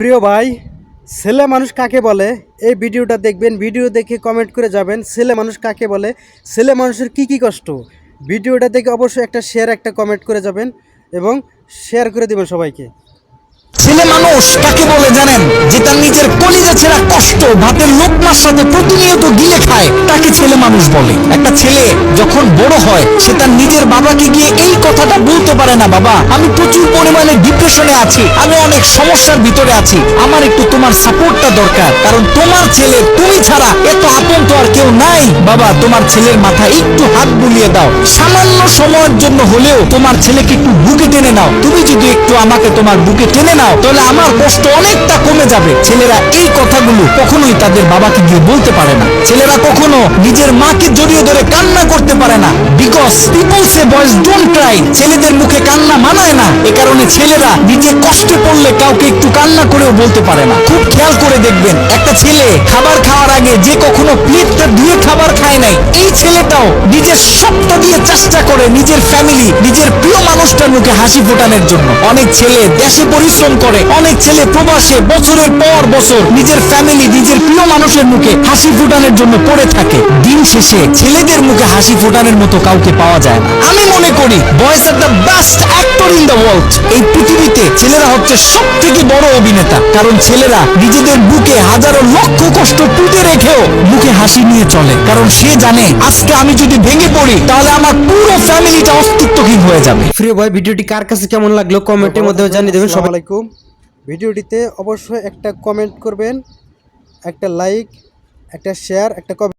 প্রিয় ভাই, ছেলে মানুষ কাকে বলে? এই ভিডিওটা দেখবেন, ভিডিও দেখে কমেন্ট করে যাবেন, ছেলে মানুষ কাকে বলে? ছেলে মানুষের কি কি কষ্ট? ভিডিওটা দেখে অবশ্যই একটা শেয়ার একটা কমেন্ট করে যাবেন এবং শেয়ার করে দেবেন সবাইকে। ছেলে মানুষ কাকে বলে, জানেন, যে তার নিজের কলিজা ছেঁড়া কষ্ট ভাতের লোকমার সাথে প্রতিনিয়ত গিলে খায়, তাকে ছেলে মানুষ বলে। একটা ছেলে যখন বড় হয়, সে তার নিজের বাবাকে গিয়ে এই কথাটা বলতে পারে না, বাবা, আমি প্রচুর পরিমাণে ডিপ্রেশনে আছি, আমি অনেক সমস্যার ভিতরে আছি, আমার একটু তোমার সাপোর্টটা দরকার, কারণ তোমার ছেলে তুমি ছাড়া এত নাই বাবা, তোমার ছেলের মাথায় একটু হাত বুলিয়ে দাও। সামান্য সময়ের জন্য হলেও তোমার ছেলেকে একটু বুকে টেনে নাও। তুমি যদি একটু আমাকে তোমার বুকে টেনে নাও, তাহলে আমার কষ্ট অনেকটা কমে যাবে। ছেলেরা এই কথাগুলো কখনোই তাদের বাবাকে গিয়ে বলতে পারে না। ছেলেরা কখনো নিজের মাকে জড়িয়ে ধরে কান্না করতে পারে না। Because people say boys don't cry ছেলেদের মুখে কান্না মানায় না। এ কারণে ছেলেরা নিজে কষ্টে পড়লে কাউকে একটু কান্না করেও বলতে পারে না। খুব খেয়াল করে দেখবেন, একটা ছেলে খাবার খাওয়ার আগে যে কখনো প্লেটটা ধুয়ে খাবার খায় নাই, এই ছেলেটাও নিজের সবটা দিয়ে চেষ্টা করে নিজের ফ্যামিলি নিজের প্রিয় মানুষটার মুখে হাসি ফোটানোর জন্য। অনেক ছেলে দেশে পরিশ্রম করে, অনেক ছেলে প্রবাসে বছরের পর বছর নিজের ফ্যামিলি নিজের প্রিয় মানুষের মুখে হাসি ফোটানোর জন্য পড়ে থাকে। দিন শেষে ছেলেদের মুখে হাসি ফোটানোর মতো কাউকে পাওয়া যায় না। আমি মনে করি boys R the best actor in the world এই ছেলেরা হচ্ছে সব থেকে বড় অভিনেতা। কারণ ছেলেরা নিজেদের বুকে হাজারো লক্ষ কষ্ট পুঁতে রেখেও মুখে হাসি নিয়ে চলে। কারণ সে জানে আজকে আমি যদি ভেঙে পড়ি তাহলে আমার পুরো ফ্যামিলিটা অস্তিত্বহীন হয়ে যাবে। প্রিয় ভাই ভিডিওটি কার কাছে কেমন লাগল কমেন্টের মধ্যে জানিয়ে দেবেন। সবাই আলাইকুম। ভিডিওটিতে অবশ্যই একটা কমেন্ট করবেন একটা লাইক একটা শেয়ার একটা কমেন্ট।